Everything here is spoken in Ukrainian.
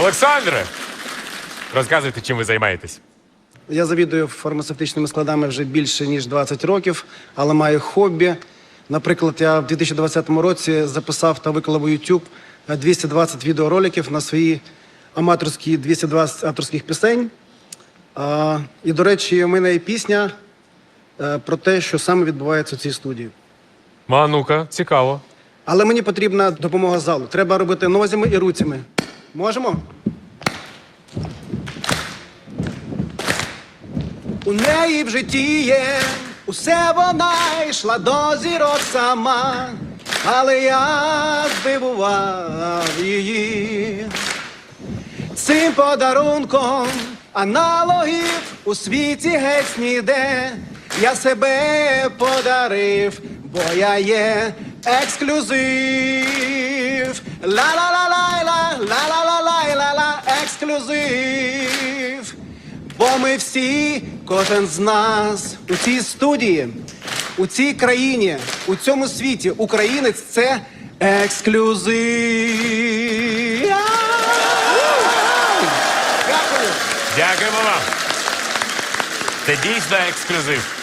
Олександре! Розказуйте, чим ви займаєтесь. Я завідую фармацевтичними складами вже більше ніж 20 років, але маю хобі. Наприклад, я в 2020 році записав та виклав у YouTube 220 відеороликів на свої аматорські 220 авторських пісень. А, і, до речі, у мене є пісня е, про те, що саме відбувається у цій студії. А ну-ка, цікаво. Але мені потрібна допомога залу. Треба робити нозями і руцями. Можемо? У неї в житті є усе вона йшла до зірок сама, але я здивував її цим подарунком аналогів у світі геть ніде. Я себе подарив, бо я є ексклюзив. Ексклюзив. Бо ми всі, кожен з нас у цій студії, у цій країні, у цьому світі, українець це ексклюзив. Дякую. Дякуємо вам. Це дійсно ексклюзив.